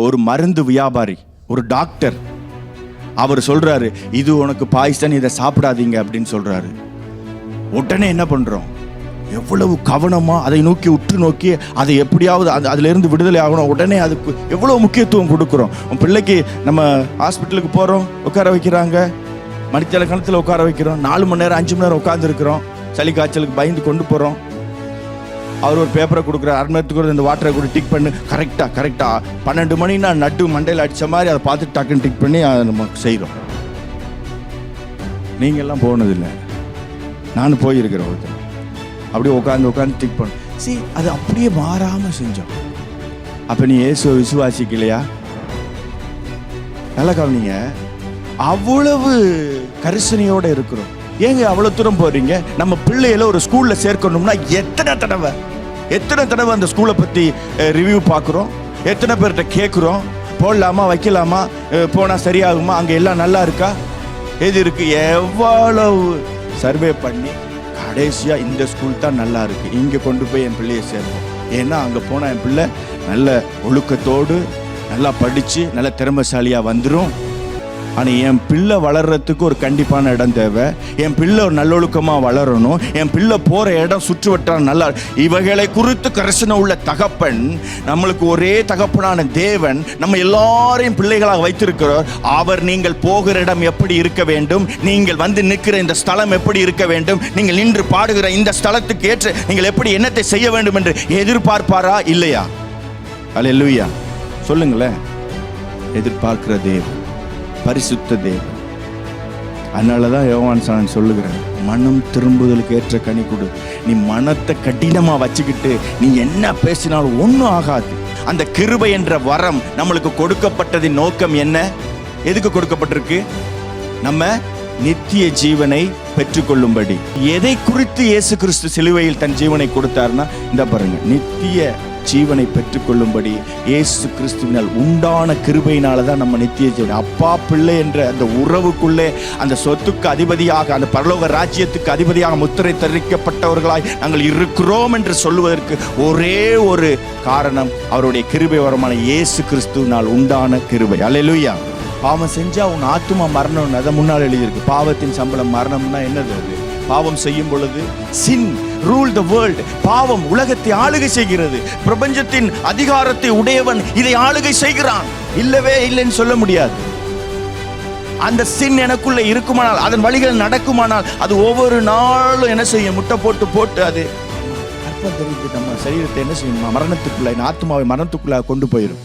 ஒரு மருந்து வியாபாரி ஒரு டாக்டர் அவர் சொல்றாரு இது உனக்கு பாய்சன் இதை சாப்பிடாதீங்க அப்படின்னு சொல்றாரு. உடனே என்ன பண்றோம்? எவ்வளவு கவனமா அதை நோக்கி உற்று நோக்கி அதை எப்படியாவது அந்த அதுலேருந்து விடுதலை ஆகணும். உடனே அதுக்கு எவ்வளோ முக்கியத்துவம் கொடுக்குறோம்? உன் பிள்ளைக்கு நம்ம ஹாஸ்பிட்டலுக்கு போகிறோம் உட்கார வைக்கிறாங்க. மணித்தல கணத்தில் உட்கார வைக்கிறோம். நாலு மணி நேரம் அஞ்சு மணி நேரம் உட்காந்துருக்குறோம் சளி காய்ச்சலுக்கு பயந்து கொண்டு போகிறோம் அவர் ஒரு பேப்பரை கொடுக்குறாரு. அரை ஒரு இந்த வாட்டரை கூட டிக் பண்ணு. கரெக்டாக கரெக்டாக பன்னெண்டு மணி நான் நட்டு மண்டையில் அடித்த மாதிரி அதை பார்த்து டக்குன்னு டிக் பண்ணி அதை நம்ம செய்கிறோம் நீங்கள்லாம் போனதில்லை. நான் போயிருக்கிறேன் ஒருத்தர் அப்படியே உட்காந்து உட்காந்து டிக் பண்ண. சி அது அப்படியே மாறாமல் செஞ்சோம். அப்போ நீ இயேசுவை விசுவாசிக்கலையா? நல்லா கவனிங்க. அவ்வளவு கரிசனையோடு இருக்கிறோம். ஏங்க அவ்வளோ தூரம் போகிறீங்க நம்ம பிள்ளைகளை ஒரு ஸ்கூலில் சேர்க்கணும்னா எத்தனை தடவை? எத்தனை தடவை அந்த ஸ்கூலை பற்றி ரிவ்யூ பார்க்குறோம்? எத்தனை பேர்கிட்ட கேட்குறோம்? போடலாமா வைக்கலாமா? போனால் சரியாகுமா? அங்கே எல்லாம் நல்லா இருக்கா? எது இருக்குது எவ்வளவு சர்வே பண்ணி கடைசியாக இந்த ஸ்கூல் தான் நல்லா இருக்குது இங்கே கொண்டு போய் என் பிள்ளையை சேர்ப்போம் ஏன்னா அங்கே போனால் என் பிள்ளை நல்ல ஒழுக்கத்தோடு நல்லா படித்து நல்ல திறமைசாலியாக வந்துடும் ஆனால் என் பிள்ளை வளர்கிறதுக்கு ஒரு கண்டிப்பான இடம் தேவை. என் பிள்ளை ஒரு நல்லொழுக்கமாக வளரணும். என் பிள்ளை போகிற இடம் சுற்று வட்டாரம் நல்லா இவைகளை குறித்து கரிசனை உள்ள தகப்பன் நம்மளுக்கு ஒரே தகப்பனான தேவன் நம்ம எல்லாரையும் பிள்ளைகளாக வைத்திருக்கிறார். அவர் நீங்கள் போகிற இடம் எப்படி இருக்க வேண்டும்? நீங்கள் வந்து நிற்கிற இந்த ஸ்தலம் எப்படி இருக்க வேண்டும்? நீங்கள் நின்று பாடுகிற இந்த ஸ்தலத்துக்கு ஏற்ற நீங்கள் எப்படி என்னத்தை செய்ய வேண்டும் என்று எதிர்பார்ப்பாரா இல்லையா? அல்லேலூயா சொல்லுங்களேன். எதிர்பார்க்கிற தேவன். பரிசுத்த தேவன். அதனால தான் யோவான் சாணன் சொல்லுகிறேன் மனம் திரும்புதலுக்கு ஏற்ற கனி கொடு. நீ மனத்தை கடினமாக வச்சுக்கிட்டு நீ என்ன பேசினாலும் ஒன்றும் ஆகாது. அந்த கிருபை என்ற வரம் நம்மளுக்கு கொடுக்கப்பட்டதின் நோக்கம் என்ன? எதுக்கு கொடுக்கப்பட்டிருக்கு? நம்ம நித்திய ஜீவனை பெற்றுக்கொள்ளும்படி. எதை குறித்து இயேசு கிறிஸ்து சிலுவையில் தன் ஜீவனை கொடுத்தாருன்னா இந்த பாருங்க நித்திய ஜீவனை பெற்றுக்கொள்ளும்படி இயேசு கிறிஸ்துவினால் உண்டான கிருபையினால தான் நம்ம நித்திய ஜீவன். அப்பா பிள்ளை என்ற அந்த உறவுக்குள்ளே அந்த சொத்துக்கு அதிபதியாக அந்த பரலோக ராஜ்யத்துக்கு அதிபதியாக முத்திரை தெரிவிக்கப்பட்டவர்களாய் நாங்கள் இருக்கிறோம் என்று சொல்லுவதற்கு ஒரே ஒரு காரணம் அவருடைய கிருபை வரமான இயேசு கிறிஸ்துவினால் உண்டான கிருபை. அல்லேலூயா பாவம் செஞ்சா உன் ஆத்துமா மரணம் அதை முன்னால் எழுதியிருக்கு. பாவத்தின் சம்பளம் மரணம்னா என்னது அது? பாவம் செய்யும் பொழுது சின் ரூல் த வேர்ல்ட் பாவம் உலகத்தை ஆளுகை செய்கிறது. பிரபஞ்சத்தின் அதிகாரத்தை உடையவன் இதை ஆளுகை செய்கிறான். இல்லவே இல்லைன்னு சொல்ல முடியாது. அந்த சின் எனக்குள்ள இருக்குமானால் அதன் வழிகள் நடக்குமானால் அது ஒவ்வொரு நாளும் என்ன செய்யும்? முட்டை போட்டு போட்டு அது அற்பம் தெரிந்து நம்ம சரீரத்தை என்ன செய்யும்? மரணத்துக்குள்ள ஆத்மாவை மரணத்துக்குள்ள கொண்டு போயிடும்